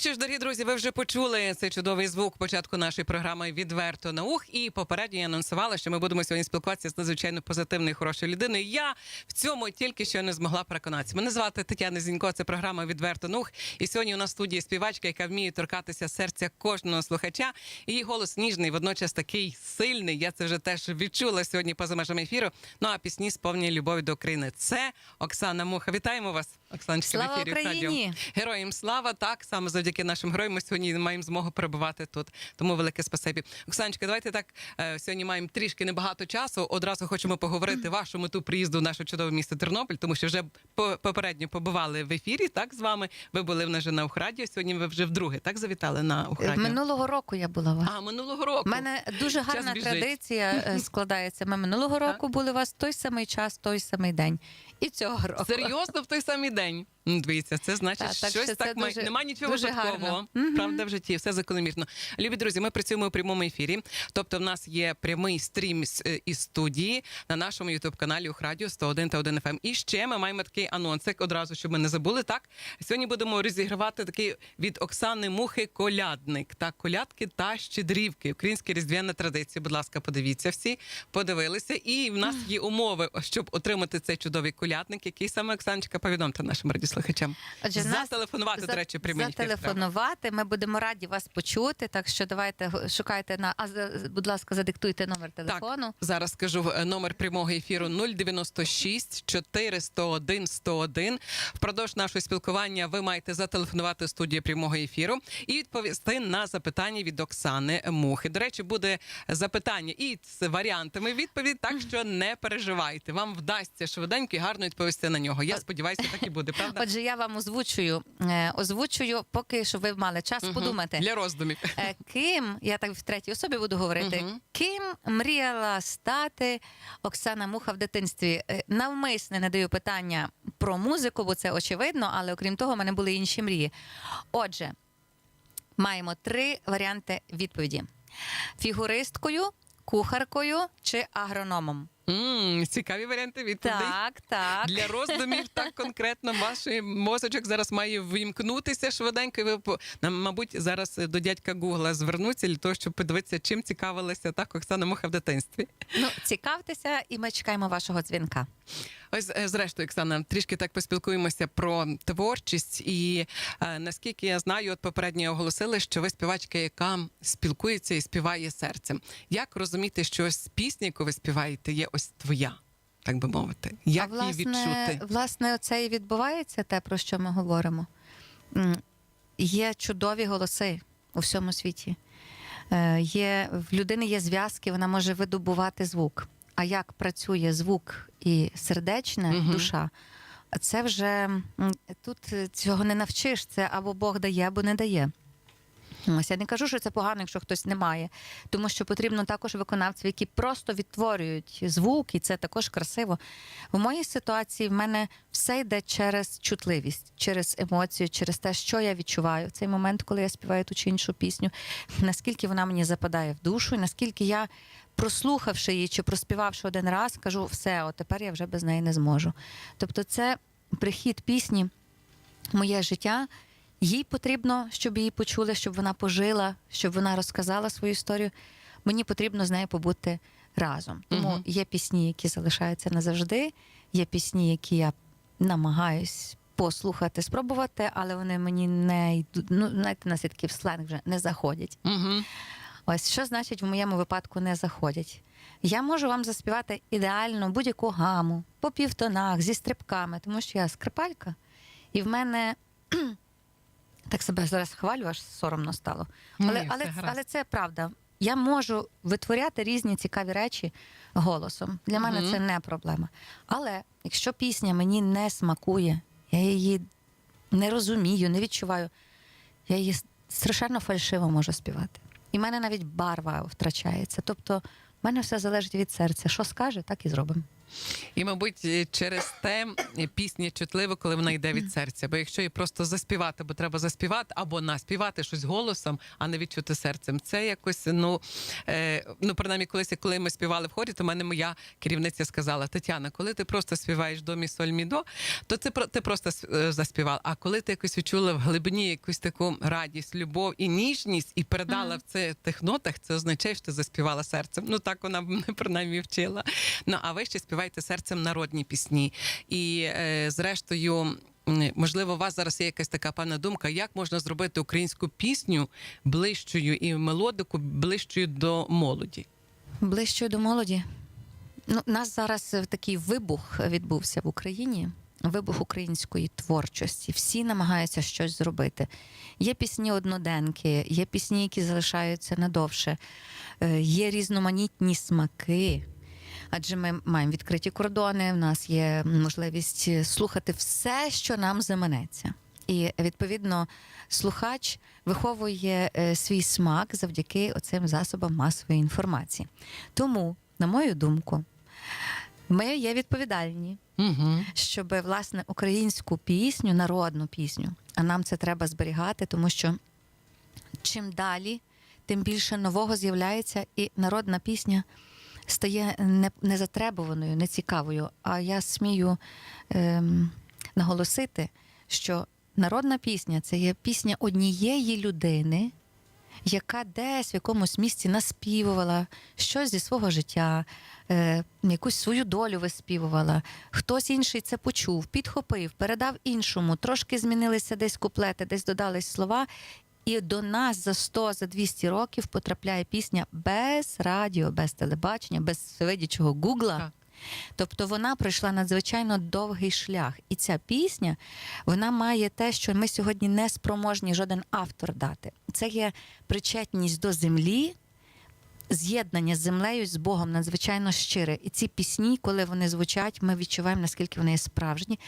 що ж, дорогі друзі, ви вже почули цей чудовий звук початку нашої програми Відверто на ух. І попередньо я анонсувала, що ми будемо сьогодні спілкуватися з надзвичайно позитивною хорошою людиною. Я в цьому тільки що не змогла переконатися. Мене звати Тетяна Зінько. Це програма Відверто на ух. І сьогодні у нас в студії співачка, яка вміє торкатися серця кожного слухача. Її голос ніжний, водночас такий сильний. Я це вже теж відчула сьогодні поза межами ефіру. Ну а пісні сповнені любові до України. Це Оксана Муха. Вітаємо вас, Оксаночка, Слава в ефірі Україні! радіо. Героям слава так саме завдяки нашим героям. Ми сьогодні маємо змогу перебувати тут. Тому велике спасибі. Оксаночка, давайте так е, сьогодні маємо трішки небагато часу. Одразу хочемо поговорити вашу мету приїзду в наше чудове місто Тернопіль, тому що вже по- попередньо побували в ефірі. Так з вами. Ви були в нас же на Ухраді. Сьогодні ви вже вдруге так завітали на Ухраді. Минулого року я була вас. А минулого року. У мене дуже гарна традиція е, складається. Ми минулого року були у вас той самий час, той самий день. І цього року. Серйозно в той самий день. Ну, Дивіться, це значить, Так, так щось що так має. дуже- Немає нічого дуже випадкового. гарно. Правда, в житті, все закономірно. Любі друзі, ми працюємо у прямому ефірі. Тобто, в нас є прямий стрім е, із студії на нашому ютуб-каналі Ухрадіо 101 та 1 FM. І ще ми маємо такий анонсик одразу, щоб ми не забули. Так сьогодні будемо розігравати такий від Оксани Мухи колядник. Так, колядки та щедрівки. Українська різдвяна традиція. Будь ласка, подивіться всі, подивилися. І в нас є умови, щоб отримати цей чудовий колядник, який саме Оксаночка повідомте нашим радіослухачам. Отже, нас Зателефонувати, до речі, прямий ефір. Зателефонувати. Ми будемо раді вас почути. Так що давайте шукайте на а будь ласка, задиктуйте номер телефону. Зараз скажу е, номер прямого ефіру 096 401 101. Впродовж нашого спілкування ви маєте зателефонувати студію прямого ефіру і відповісти на запитання від Оксани Мухи. До речі, буде запитання і з варіантами відповідь, так що не переживайте. Вам вдасться швиденько і гарно відповісти на нього. Я сподіваюся, так і буде. Правда? Отже, я вам озвучую, е, озвучую, поки що ви мали час Мгм. подумати. для роздумів. Е, Ким я так в третій особі буду говорити, Мгм. ким мріяла стати Оксана Муха в дитинстві? Е, Навмисне не даю питання про музику, бо це очевидно, але окрім того, в мене були інші мрії. Отже, маємо три варіанти відповіді: фігуристкою, кухаркою чи агрономом. М, цікаві варіанти відповідей. Так, так. Для роздумів так конкретно ваш мозочок зараз має вимкнутися швиденько. Ви мабуть, зараз до дядька Гугла звернуться для того, щоб подивитися, чим цікавилася так Оксана Муха в дитинстві. Ну, цікавтеся, і ми чекаємо вашого дзвінка. Ось е, зрештою, Оксана, трішки так поспілкуємося про творчість. І е, наскільки я знаю, от попередньо оголосили, що ви співачка, яка спілкується і співає серцем. Як розуміти, що ось пісня, яку ви співаєте, є ось твоя, так би мовити? Як а власне, її відчути? власне, це і відбувається те, про що ми говоримо. Є чудові голоси у всьому світі. Е, Є, в людини є зв'язки, вона може видобувати звук. А як працює звук і сердечна Мгм. душа, це вже тут цього не навчиш. Це або Бог дає, або не дає. Ось я не кажу, що це погано, якщо хтось не має, тому що потрібно також виконавців, які просто відтворюють звук, і це також красиво. В моїй ситуації в мене все йде через чутливість, через емоцію, через те, що я відчуваю в цей момент, коли я співаю ту чи іншу пісню, наскільки вона мені западає в душу, і наскільки я, прослухавши її чи проспівавши один раз, кажу, все, от тепер я вже без неї не зможу. Тобто, це прихід пісні, моє життя. Їй потрібно, щоб її почули, щоб вона пожила, щоб вона розказала свою історію. Мені потрібно з нею побути разом. Тому Мгм. є пісні, які залишаються назавжди, є пісні, які я намагаюсь послухати, спробувати, але вони мені не йдуть. Ну, знаєте, у нас є такий сленг вже не заходять. Угу. Ось що значить в моєму випадку не заходять. Я можу вам заспівати ідеально будь-яку гаму, по півтонах, зі стрибками, тому що я скрипалька, і в мене так себе зараз хвалю, аж соромно стало. Але, Ні, але, все гаразд. але це правда. Я можу витворяти різні цікаві речі голосом. Для мене Мгм. це не проблема. Але якщо пісня мені не смакує, я її не розумію, не відчуваю, я її страшенно фальшиво можу співати. І в мене навіть барва втрачається. Тобто, в мене все залежить від серця. Що скаже, так і зробимо. І, мабуть, через те пісня чутлива, коли вона йде від серця. Бо якщо її просто заспівати, бо треба заспівати або наспівати щось голосом, а не відчути серцем, це якось ну, е, ну принаймні, колись, коли ми співали в хорі, то мене моя керівниця сказала: Тетяна, коли ти просто співаєш до мі соль мі до, то це ти просто е, заспівала. А коли ти якось відчула в глибині якусь таку радість, любов і ніжність, і передала в це тих нотах, це означає, що ти заспівала серцем. Ну так вона мене принаймні вчила. Ну а ви ще співаєте серцем народні пісні. І е, зрештою. Можливо, у вас зараз є якась така певна думка, як можна зробити українську пісню ближчою і мелодику ближчою до молоді. Ближче до молоді. Ну, нас зараз е, такий вибух відбувся в Україні. Вибух української творчості. Всі намагаються щось зробити. Є пісні одноденки, є пісні, які залишаються надовше, е, є різноманітні смаки. Адже ми маємо відкриті кордони, в нас є можливість слухати все, що нам заманеться. І відповідно слухач виховує е, свій смак завдяки оцим засобам масової інформації. Тому, на мою думку, ми є відповідальні, Угу. щоб власне українську пісню, народну пісню, а нам це треба зберігати, тому що чим далі, тим більше нового з'являється, і народна пісня стає не, незатребуваною, нецікавою. А я смію ем, наголосити, що народна пісня це є пісня однієї людини. Яка десь в якомусь місці наспівувала щось зі свого життя, е, якусь свою долю виспівувала. Хтось інший це почув, підхопив, передав іншому, трошки змінилися десь куплети, десь додались слова. І до нас за 100, за 200 років потрапляє пісня без радіо, без телебачення, без видячого гугла. Так. Тобто вона пройшла надзвичайно довгий шлях. І ця пісня вона має те, що ми сьогодні не спроможні жоден автор дати. Це є причетність до землі, з'єднання з землею, з Богом надзвичайно щире. І ці пісні, коли вони звучать, ми відчуваємо, наскільки вони є справжні.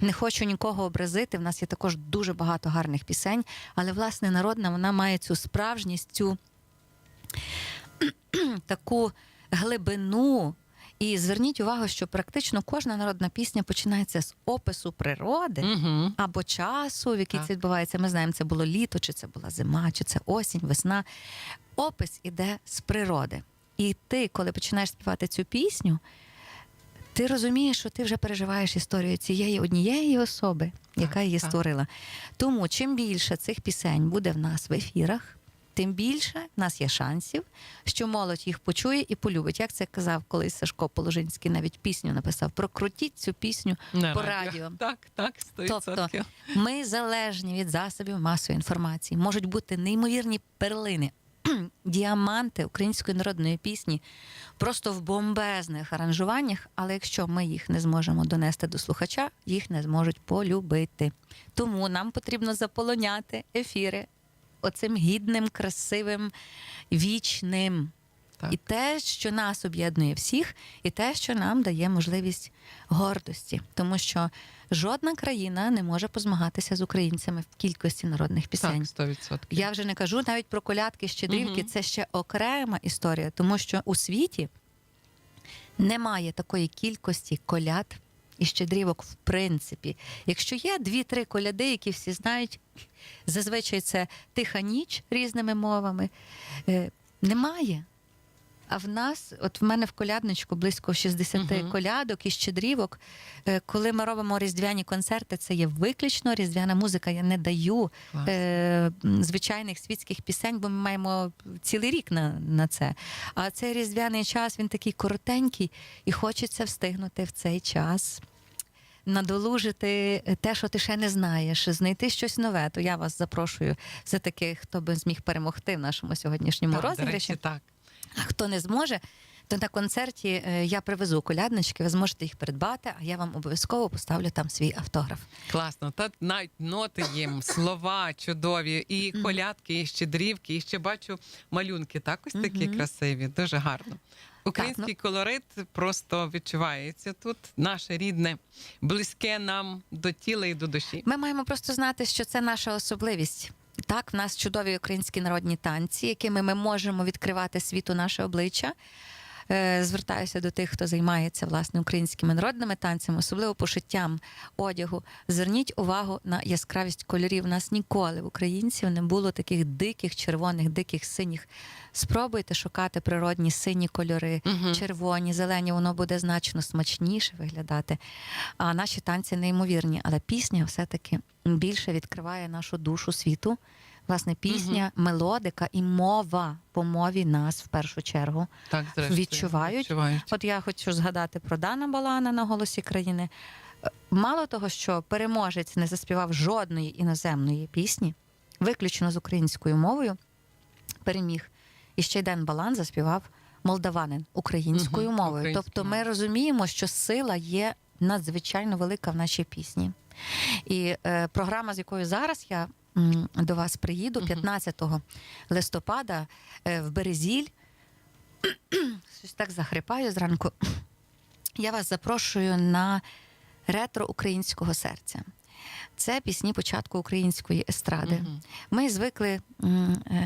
Не хочу нікого образити. В нас є також дуже багато гарних пісень, але власне народна вона має цю справжність, цю таку глибину. І зверніть увагу, що практично кожна народна пісня починається з опису природи Угу. або часу, в який Так. це відбувається. Ми знаємо, це було літо, чи це була зима, чи це осінь, весна. Опис іде з природи. І ти, коли починаєш співати цю пісню, ти розумієш, що ти вже переживаєш історію цієї однієї особи, яка її так. створила. Тому чим більше цих пісень буде в нас в ефірах, тим більше в нас є шансів, що молодь їх почує і полюбить. Як це казав колись Сашко Положинський, навіть пісню написав: прокрутіть цю пісню по радіо. Так, так, 100%. Тобто ми залежні від засобів масової інформації. Можуть бути неймовірні перлини, діаманти української народної пісні просто в бомбезних аранжуваннях. Але якщо ми їх не зможемо донести до слухача, їх не зможуть полюбити. Тому нам потрібно заполоняти ефіри оцим гідним, красивим, вічним. Так. І те, що нас об'єднує всіх, і те, що нам дає можливість гордості, тому що жодна країна не може позмагатися з українцями в кількості народних пісень. Так, 100%. Я вже не кажу навіть про колядки, щедрівки. Мгм. Це ще окрема історія, тому що у світі немає такої кількості коляд і щедрівок, в принципі. Якщо є дві-три коляди, які всі знають, зазвичай це тиха ніч різними мовами. Е, немає. А в нас, от в мене в колядничку близько 60 Мгм. колядок і щедрівок. Е, Коли ми робимо різдвяні концерти, це є виключно різдвяна музика. Я не даю е, звичайних світських пісень, бо ми маємо цілий рік на, на це. А цей різдвяний час він такий коротенький, і хочеться встигнути в цей час. Надолужити те, що ти ще не знаєш, знайти щось нове. То я вас запрошую за таких, хто би зміг перемогти в нашому сьогоднішньому Так, до речі, так. А хто не зможе, то на концерті е, я привезу коляднички, ви зможете їх придбати, а я вам обов'язково поставлю там свій автограф. Класно. Та навіть ноти їм, слова чудові, і колядки, і щедрівки, і ще бачу малюнки. Так ось такі красиві, дуже гарно. Український колорит просто відчувається тут. Наше рідне, близьке нам до тіла і до душі. Ми маємо просто знати, що це наша особливість. Так, в нас чудові українські народні танці, якими ми можемо відкривати світу наше обличчя. Е, звертаюся до тих, хто займається власне українськими народними танцями, особливо пошиттям одягу. Зверніть увагу на яскравість кольорів. У нас ніколи в українців не було таких диких, червоних, диких синіх. Спробуйте шукати природні сині кольори, Мгм. червоні, зелені, воно буде значно смачніше виглядати. А наші танці неймовірні, але пісня все-таки більше відкриває нашу душу світу. Власне, пісня, мелодика і мова по мові нас в першу чергу. Так, зрештою, Відчувають. відчувають. От я хочу згадати про Дана Балана на голосі країни. Е, Мало того, що переможець не заспівав жодної іноземної пісні, виключно з українською мовою, переміг. І ще й Ден Балан заспівав молдаванин українською Мгм, мовою. українською Тобто ми розуміємо, що сила є надзвичайно велика в нашій пісні. І е, програма, з якою зараз я до вас приїду, 15 листопада е, в Березіль. Щось так захрипаю зранку. Я вас запрошую на ретро українського серця. Це пісні початку української естради. Мгм. Ми звикли е,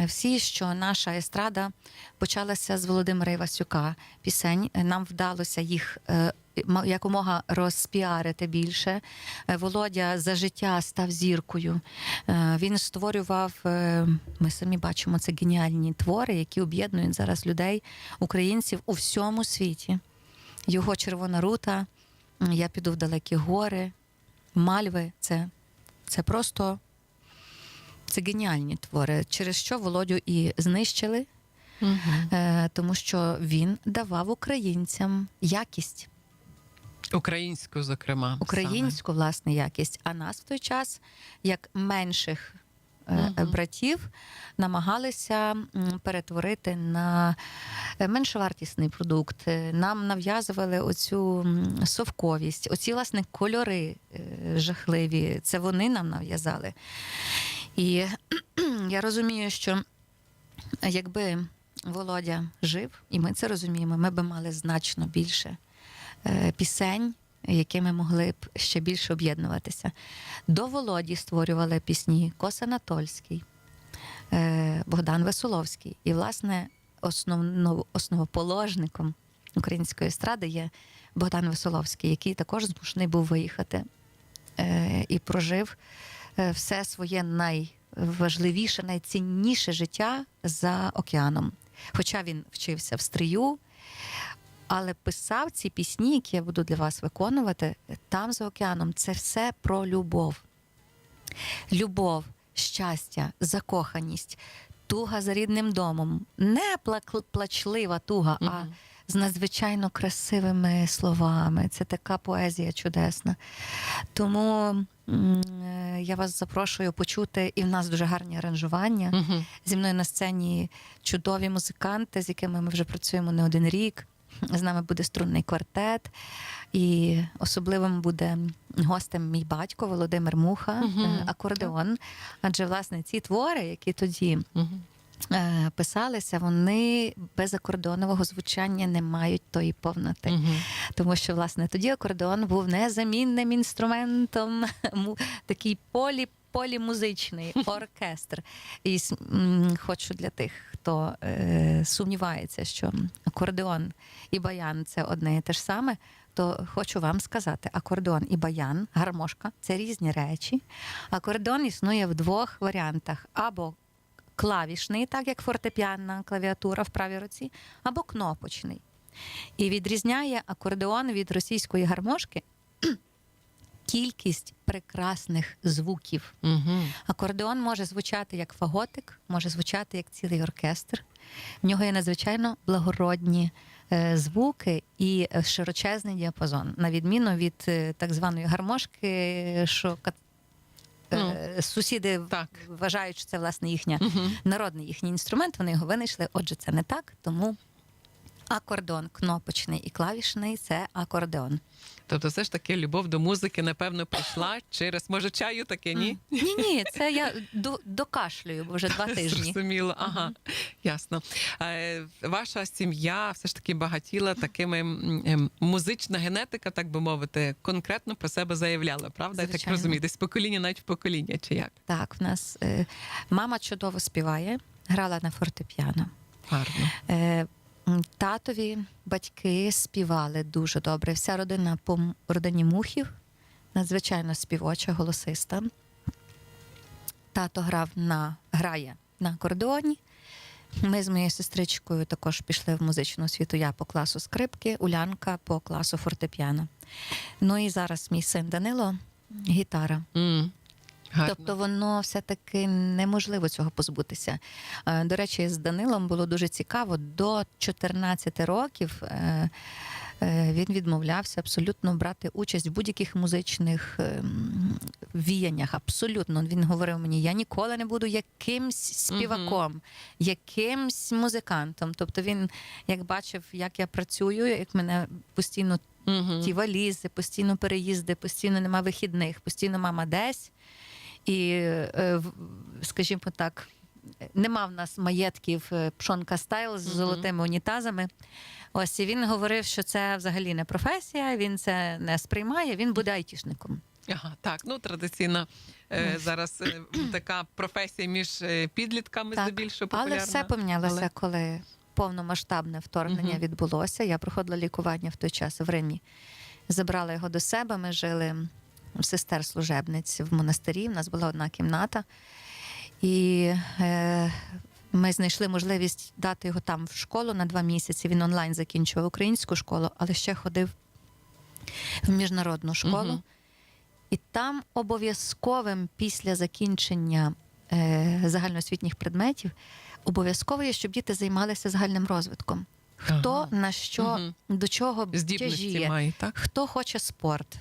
всі, що наша естрада почалася з Володимира Івасюка. Пісень Е, нам вдалося їх е, якомога розпіарити більше. Володя за життя став зіркою. Він створював. Ми самі бачимо це геніальні твори, які об'єднують зараз людей, українців у всьому світі. Його червона рута, я піду в далекі гори, мальви. Це, це просто це геніальні твори, через що Володю і знищили, угу. е, тому що він давав українцям якість, Українську, зокрема. українську власне якість. А нас в той час, як менших Мгм. братів, намагалися перетворити на е, меншовартісний продукт. Нам нав'язували оцю совковість, оці власне кольори жахливі. Це вони нам нав'язали. І я розумію, що якби Володя жив, і ми це розуміємо, ми би мали значно більше е, якими могли б ще більше об'єднуватися. До Володі створювали пісні Кос Анатольський, е, Богдан Весоловський. І, власне, основно, основоположником української естради є Богдан Весоловський, який також змушений був виїхати е, і прожив е, все своє найважливіше, найцінніше життя за океаном. Хоча він вчився в стрію, але писав ці пісні, які я буду для вас виконувати, там за океаном, це все про любов. Любов, щастя, закоханість, туга за рідним домом. Не плачлива туга, а з надзвичайно красивими словами. Це така поезія чудесна. Тому е, я вас запрошую почути, і в нас дуже гарні аранжування. Зі мною на сцені чудові музиканти, з якими ми вже працюємо не один рік. З нами буде струнний квартет, і особливим буде гостем мій батько Володимир Муха, е, акордеон. Адже власне ці твори, які тоді е, писалися, вони без акордеонового звучання не мають тої повноти. Мгм. Тому що власне тоді акордеон був незамінним інструментом, такий полі. Полімузичний оркестр. І хочу для тих, хто е, сумнівається, що акордеон і баян це одне і те ж саме. То хочу вам сказати: акордеон і баян, гармошка це різні речі. Акордеон існує в двох варіантах: або клавішний, так як фортепіанна клавіатура в правій руці, або кнопочний. І відрізняє акордеон від російської гармошки кількість прекрасних звуків. Мгм. Акордеон може звучати як фаготик, може звучати як цілий оркестр. В нього є надзвичайно благородні е, звуки і е, широчезний діапазон, на відміну від е, так званої гармошки, що е, сусіди Так. вважають, що це власне їхня Мгм. народний їхній інструмент. Вони його винайшли. Отже, це не так. Тому акордеон кнопочний і клавішний це акордеон. Тобто, все ж таки, любов до музики, напевно, прийшла через може чаю таке, ні? Ні, ні, це я до, докашлюю, вже два тижні. Зрозуміло, ага, ясно. Е, ваша сім'я все ж таки багатіла такими музична генетика, так би мовити, конкретно про себе заявляла, правда? Я так розумію, десь покоління, навіть в покоління, чи як? Так, в нас е, мама чудово співає, грала на фортепіано. Гарно. Татові батьки співали дуже добре. Вся родина по родині мухів, надзвичайно співоча, голосиста. Тато грав на грає на акордеоні. Ми з моєю сестричкою також пішли в музичну освіту. Я по класу скрипки, Улянка по класу фортепіано. Ну і зараз мій син Данило гітара. М, гарно. Тобто воно все-таки неможливо цього позбутися. Е, До речі, з Данилом було дуже цікаво. До 14 років е, е, він відмовлявся абсолютно брати участь в будь-яких музичних ем, віяннях. Абсолютно. Він говорив мені: я ніколи не буду якимсь співаком, якимсь музикантом. Тобто він як бачив, як я працюю, як мене постійно ті валізи, постійно переїзди, постійно нема вихідних, постійно мама десь. І, е, скажімо так, нема в нас маєтків е, пшонка стайл з золотими унітазами. Ось і він говорив, що це взагалі не професія, він це не сприймає, він буде айтішником. Ага, так, ну традиційна е, зараз е, така професія між е, підлітками Так, здебільшого популярна. Але все помінялося, Але- коли повномасштабне вторгнення Мгм. відбулося. Я проходила лікування в той час в Римі. Забрала його до себе. Ми жили в сестер служебниць в монастирі. У нас була одна кімната. І е, ми знайшли можливість дати його там в школу на два місяці. Він онлайн закінчував українську школу, але ще ходив в міжнародну школу. І там обов'язковим після закінчення е, загальноосвітніх предметів обов'язково є, щоб діти займалися загальним розвитком. Хто Ага. на що Мгм. до чого тяжіє, має, так? хто хоче спорт.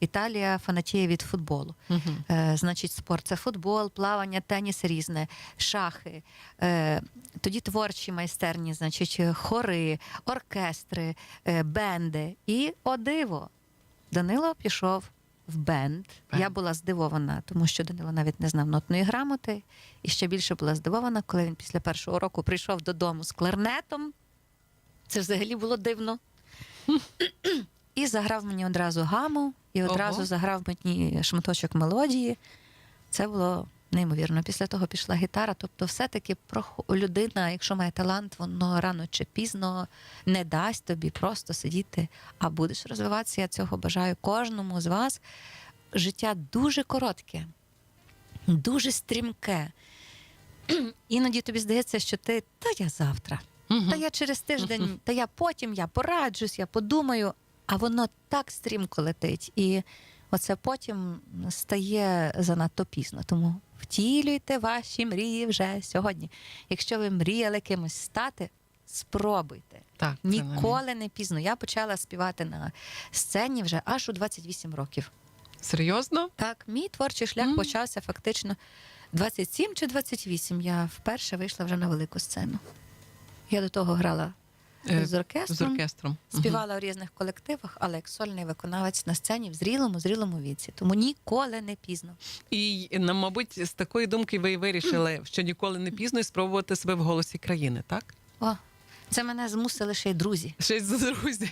Італія фанатіє від футболу. Мгм. Е, значить, спорт це футбол, плавання, теніс різне, шахи. Е, тоді творчі майстерні, значить, хори, оркестри, е, бенди. І о диво. Данило пішов в бенд. Бенд. Я була здивована, тому що Данило навіть не знав нотної грамоти. І ще більше була здивована, коли він після першого року прийшов додому з кларнетом. Це взагалі було дивно. І заграв мені одразу гаму, і одразу Ого. заграв мені шматочок мелодії. Це було неймовірно. Після того пішла гітара. Тобто, все-таки людина, якщо має талант, воно рано чи пізно не дасть тобі просто сидіти, а будеш розвиватися. Я цього бажаю кожному з вас. Життя дуже коротке, дуже стрімке. Іноді тобі здається, що ти та я завтра. Та я через тиждень, та я потім я пораджусь, я подумаю, а воно так стрімко летить. І оце потім стає занадто пізно. Тому втілюйте ваші мрії вже сьогодні. Якщо ви мріяли кимось стати, спробуйте. Так, Ніколи не пізно. Я почала співати на сцені вже аж у 28 років. Серйозно? Так, мій творчий шлях Мгм. почався фактично 27 чи 28. Я вперше вийшла вже на велику сцену. Я до того грала з оркестром, З оркестром. Співала у різних колективах, але як сольний виконавець на сцені в зрілому, зрілому віці. Тому ніколи не пізно. І, мабуть, з такої думки ви і вирішили, що ніколи не пізно і спробувати себе в голосі країни, так? О, це мене змусили ще й друзі. Щось за друзі.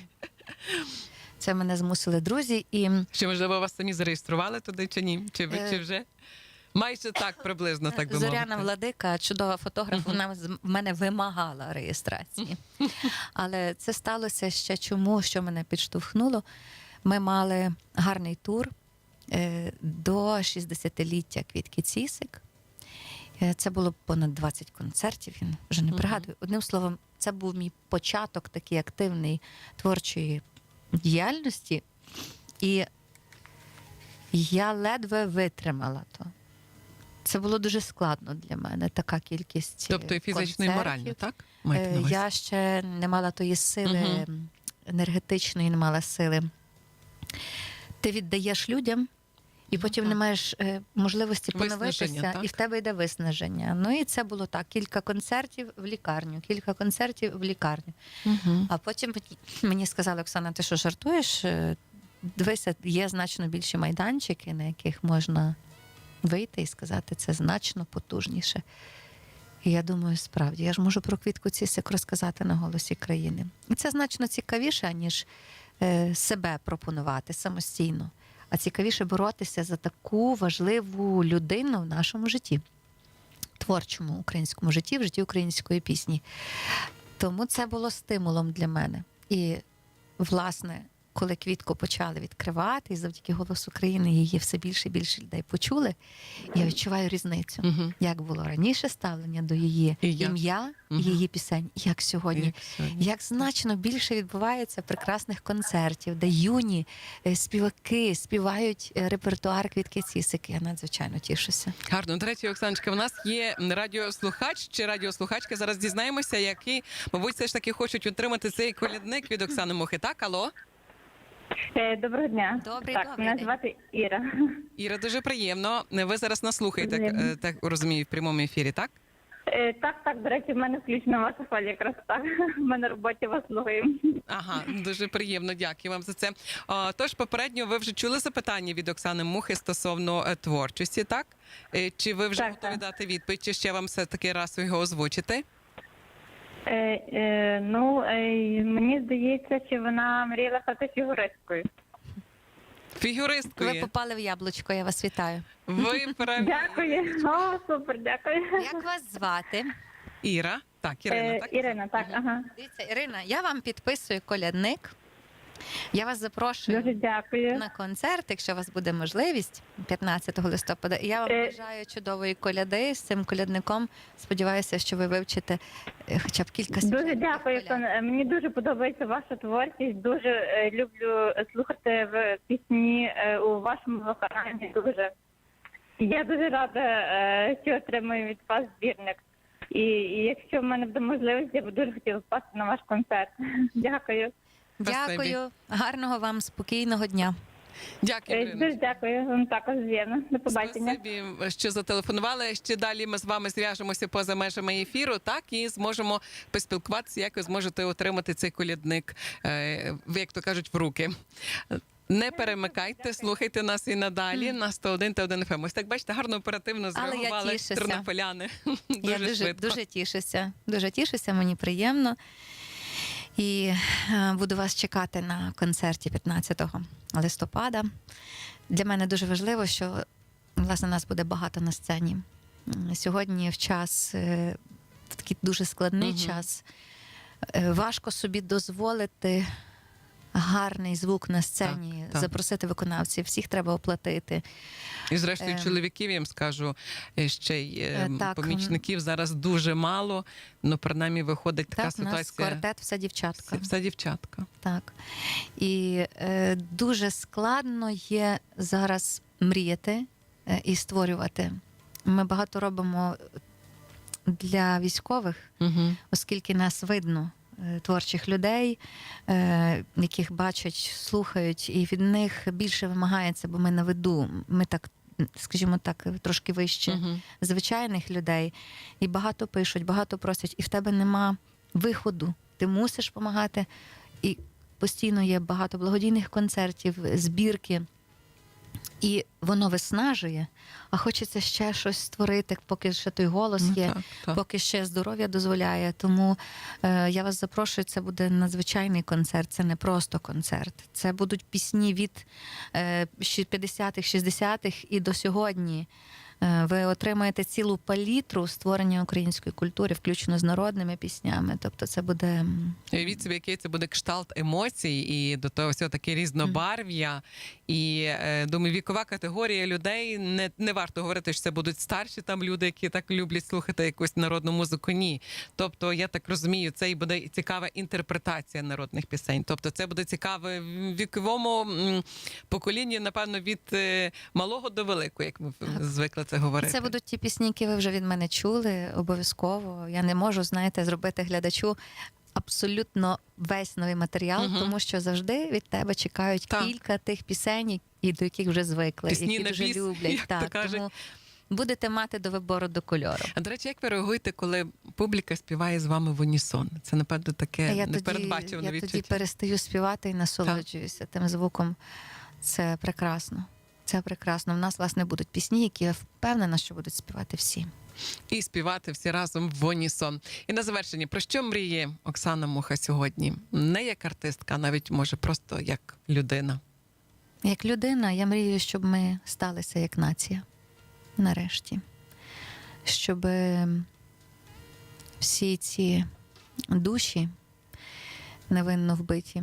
Це мене змусили друзі, і Чи можливо вас самі зареєстрували туди, чи ні? Чи ви Е, чи вже? Майже так приблизно, так би Зоряна мовити. Владика, чудова фотограф, вона в мене вимагала реєстрації. Але це сталося ще чому, що мене підштовхнуло. Ми мали гарний тур е, до 60-ліття Квітки Цісик. Е, Це було понад 20 концертів, я вже не пригадую. Одним словом, це був мій початок такий активний творчої діяльності. І я ледве витримала то. Це було дуже складно для мене, така кількість. е, Тобто і фізично, і морально, так? Маєте на Е, увазі? Я ще не мала тої сили м, енергетичної, не мала сили. Ти віддаєш людям, і Ну, потім так. не маєш е, можливості поновитися, і в тебе йде виснаження. Ну і це було так: кілька концертів в лікарню, кілька концертів в лікарню. Мгм. А потім мені- сказали, Оксана, ти що жартуєш? Е, Дивися, є значно більші майданчики, на яких можна вийти і сказати, це значно потужніше. І я думаю, справді, я ж можу про квітку цісик розказати на голосі країни. І це значно цікавіше, ніж е, себе пропонувати самостійно, а цікавіше боротися за таку важливу людину в нашому житті, творчому українському житті, в житті української пісні. Тому це було стимулом для мене. І, власне, коли квітку почали відкривати, і завдяки голосу України її все більше і більше людей почули, я відчуваю різницю. Угу. Як було раніше ставлення до її І ім'я, Мгм. її пісень, і як сьогодні. Як значно більше відбувається прекрасних концертів, де юні е, співаки співають е, репертуар квітки цісики. Я надзвичайно тішуся. Гарно. До речі, Оксаночка, в нас є радіослухач чи радіослухачка. Зараз дізнаємося, які, мабуть, все ж таки хочуть отримати цей колядник від Оксани Мухи. Так, алло? Е, Доброго дня. Добрий, так, добрий мене день. звати Іра. Іра, дуже приємно. Ви зараз нас слухаєте, Взаємно. е, так розумію, в прямому ефірі, так? Е, Так, так, до речі, в мене включена ваша файлі якраз так. Ми на роботі вас слухаємо. Ага, дуже приємно, дякую вам за це. А, тож, попередньо ви вже чули запитання від Оксани Мухи стосовно е, творчості, так? Е, Чи ви вже Так, готові так. дати відповідь, чи ще вам все таки раз його озвучити? Е, е, ну, е, мені здається, що вона мріяла стати фігуристкою. Фігуристкою. Ви попали в яблучко, я вас вітаю. Ви праві. Дякую. О, супер, дякую. Як вас звати? Іра. Так, Ірина, Е, так? Ірина, так, ага. Дивіться, Ірина, я вам підписую колядник. Я вас запрошую Дуже дякую. на концерт, якщо у вас буде можливість, 15 листопада. І я вам Е. бажаю чудової коляди з цим колядником. Сподіваюся, що ви вивчите е, хоча б кілька Дуже священних дякую. коляд. пане. Мені дуже подобається ваша творчість. Дуже е, люблю слухати в пісні е, у вашому виконанні. Дуже я дуже рада, е, що отримую від вас збірник. І, і якщо в мене буде можливість, я б дуже хотіла впасти на ваш концерт. Дякую. Дякую, гарного вам спокійного дня. Дякую, Е, Ірина. Дуже дякую вам також взаємно. До побачення. Спасибі, що зателефонували. Ще далі ми з вами зв'яжемося поза межами ефіру, так і зможемо поспілкуватися, як ви зможете отримати цей колядник, е, як то кажуть, в руки. Не перемикайте, слухайте нас і надалі на 101 та 1 FM. Ось так бачите, гарно оперативно зреагували тернополяни. я дуже, швидко. дуже тішуся. Дуже тішуся, мені приємно. І е, буду вас чекати на концерті 15 листопада. Для мене дуже важливо, що власне нас буде багато на сцені. Сьогодні в час е, в такий дуже складний угу. час. е, Важко собі дозволити гарний звук на сцені, так. запросити виконавців. Всіх треба оплатити. І зрештою, Ем. чоловіків я їм скажу е, ще й е, Е, так, помічників зараз дуже мало. Ну принаймні виходить така так, у нас ситуація. квартет, вся дівчатка. Все дівчатка. Так. І е, дуже складно є зараз мріяти е, і створювати. Ми багато робимо для військових, Угу. оскільки нас видно. Е, Творчих людей, е, яких бачать, слухають, і від них більше вимагається, бо ми на виду. Ми так, скажімо так, трошки вище Угу. звичайних людей, і багато пишуть, багато просять, і в тебе нема виходу. Ти мусиш допомагати. І постійно є багато благодійних концертів, збірки. І воно виснажує, а хочеться ще щось створити, поки ще той голос Ну, є, так, так. поки ще здоров'я дозволяє. Тому е, я вас запрошую. Це буде надзвичайний концерт. Це не просто концерт. Це будуть пісні від е, ще 50-х, 60-х і до сьогодні. Е, Ви отримаєте цілу палітру створення української культури, включно з народними піснями. Тобто, це буде Уявіть собі, який це буде кшталт емоцій, і до того всього таке різнобарв'я. І е, думаю, вікова категорія людей не, не варто говорити, що це будуть старші там люди, які так люблять слухати якусь народну музику. Ні. Тобто, я так розумію, це і буде цікава інтерпретація народних пісень. Тобто, це буде цікаве в віковому поколінні, напевно, від е, малого до великого, як ми Так. звикли це говорити. Це будуть ті пісні, які ви вже від мене чули. Обов'язково. Я не можу, знаєте, зробити глядачу абсолютно весь новий матеріал, Мгм. тому що завжди від тебе чекають Так. кілька тих пісень, і до яких вже звикли, Пісні які дуже біс, люблять. як Так, кажуть. тому будете мати до вибору до кольору. А до речі, як ви реагуєте, коли публіка співає з вами в унісон? Це напевно таке я тоді, непередбачуване я відчуття. тоді перестаю співати і насолоджуюся тим звуком. Це прекрасно. Це прекрасно. В нас, власне, будуть пісні, які я впевнена, що будуть співати всі. і співати всі разом в унісон. І на завершення, про що мріє Оксана Муха сьогодні? Не як артистка, а навіть може просто як людина. Як людина, я мрію, щоб ми сталися як нація. Нарешті. Щоб всі ці душі невинно вбиті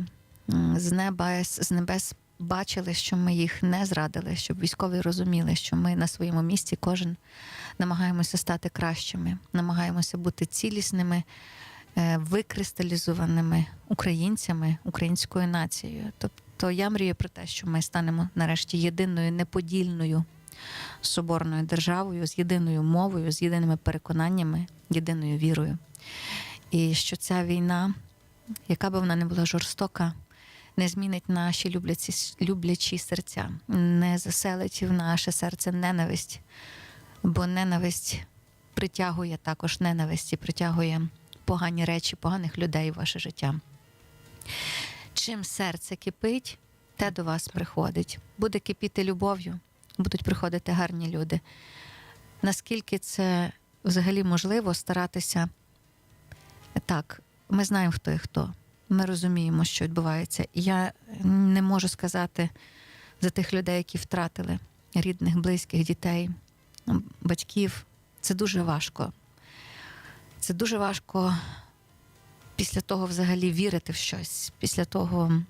з неба з небес бачили, що ми їх не зрадили, щоб військові розуміли, що ми на своєму місці кожен намагаємося стати кращими, намагаємося бути цілісними, е, викристалізованими українцями, українською нацією. Тобто я мрію про те, що ми станемо нарешті єдиною неподільною соборною державою з єдиною мовою, з єдиними переконаннями, єдиною вірою. І що ця війна, яка би вона не була жорстока, не змінить наші люблячі, люблячі серця, не заселить в наше серце ненависть, бо ненависть притягує також ненависть і притягує погані речі, поганих людей в ваше життя. Чим серце кипить, те до вас приходить. Буде кипіти любов'ю, будуть приходити гарні люди. Наскільки це взагалі можливо старатися так, ми знаємо, хто і хто. Ми розуміємо, що відбувається. Я не можу сказати за тих людей, які втратили рідних, близьких дітей, батьків. Це дуже важко. Це дуже важко після того взагалі вірити в щось, після того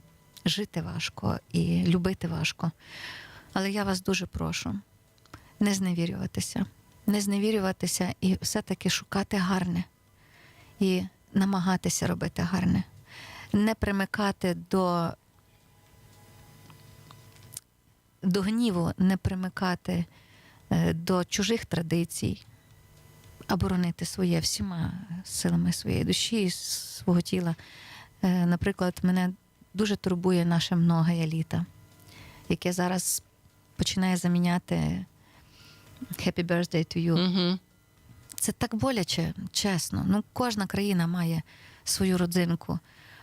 жити важко і любити важко. Але я вас дуже прошу не зневірюватися, не зневірюватися і все-таки шукати гарне і намагатися робити гарне, не примикати до, до гніву, не примикати е, до чужих традицій, а боронити своє всіма силами своєї душі, і свого тіла. Е, Наприклад, мене дуже турбує наше многоє літа, яке зараз починає заміняти Happy Birthday to you. Угу. Це так боляче, чесно. Ну, кожна країна має свою родзинку.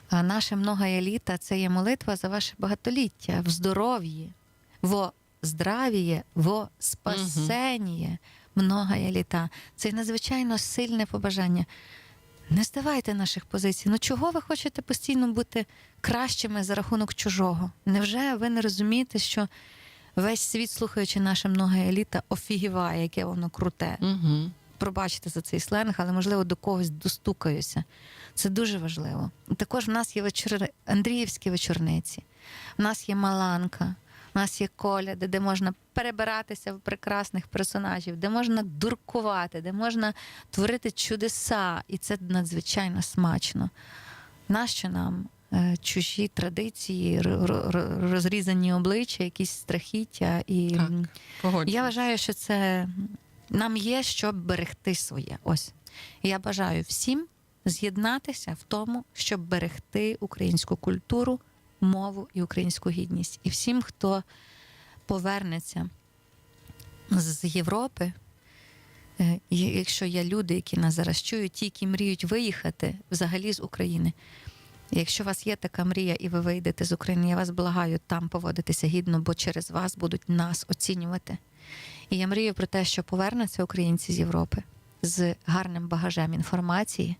А наше многое літа це є молитва за ваше багатоліття в здоров'ї, во здравіє, во спасеніє. Многое літа. Це надзвичайно сильне побажання. Не здавайте наших позицій. Ну чого ви хочете постійно бути кращими за рахунок чужого? Невже ви не розумієте, що весь світ, слухаючи наше многое літа, офігіває, яке воно круте? Угу. пробачте за цей сленг, але можливо до когось достукаюся. Це дуже важливо. Також в нас є вечори, Андріївські вечорниці, в нас є Маланка, в нас є коляди, де можна перебиратися в прекрасних персонажів, де можна дуркувати, де можна творити чудеса, і це надзвичайно смачно. Нащо нам? е, Чужі традиції, розрізані обличчя, якісь страхіття і Так, я вважаю, що це нам є що берегти своє. Ось я бажаю всім з'єднатися в тому, щоб берегти українську культуру, мову і українську гідність. І всім, хто повернеться з Європи. е, Якщо є люди, які нас зараз чують, ті, які мріють виїхати взагалі з України. Якщо у вас є така мрія, і ви вийдете з України, я вас благаю там поводитися гідно, бо через вас будуть нас оцінювати. І я мрію про те, що повернуться українці з Європи з гарним багажем інформації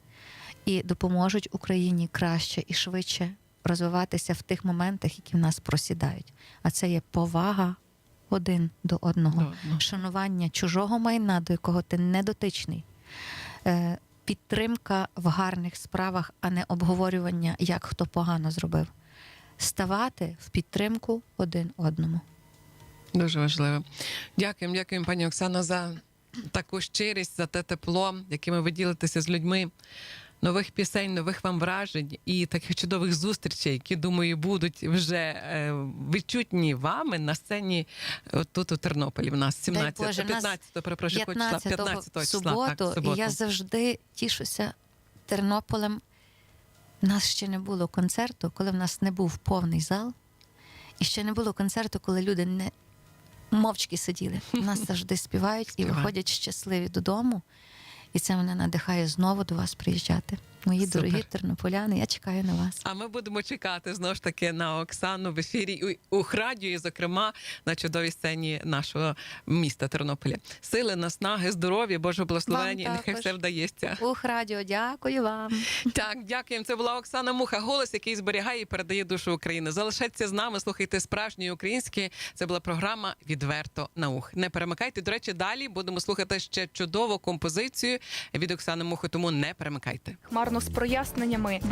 і допоможуть Україні краще і швидше розвиватися в тих моментах, які в нас просідають. А це є повага один до одного, До одного. шанування чужого майна, до якого ти не дотичний. Е, Підтримка в гарних справах, а не обговорювання, як хто погано зробив. Ставати в підтримку один одному. Дуже важливо. Дякуємо, дякуємо, пані Оксано, за таку щирість, за те тепло, яким ви ділитеся з людьми. Нових пісень, нових вам вражень і таких чудових зустрічей, які думаю будуть вже е, відчутні вами на сцені е, тут у Тернополі. В нас 17 Боже, 15 перепрошую, якого числа? 15 15 числа. суботу, так, суботу. і я завжди тішуся Тернополем. У нас ще не було концерту, коли в нас не був повний зал, і ще не було концерту, коли люди не мовчки сиділи. У нас завжди співають і виходять щасливі додому. І це мене надихає знову до вас приїжджати. Мої Супер. дорогі тернополяни, я чекаю на вас. А ми будемо чекати знову ж таки на Оксану в ефірі у Ухрадію, і, зокрема на чудовій сцені нашого міста Тернополя. Сили, наснаги, здоров'я, Божого благословення, і нехай все вдається. Ух, радіо, дякую вам. Так, дякуємо. Це була Оксана Муха, голос, який зберігає і передає душу України. Залишайтеся з нами, слухайте справжньої українські. Це була програма Відверто на ух. Не перемикайте. До речі, далі будемо слухати ще чудову композицію від Оксани Мухи. Тому не перемикайте. Хмарно з проясненнями, без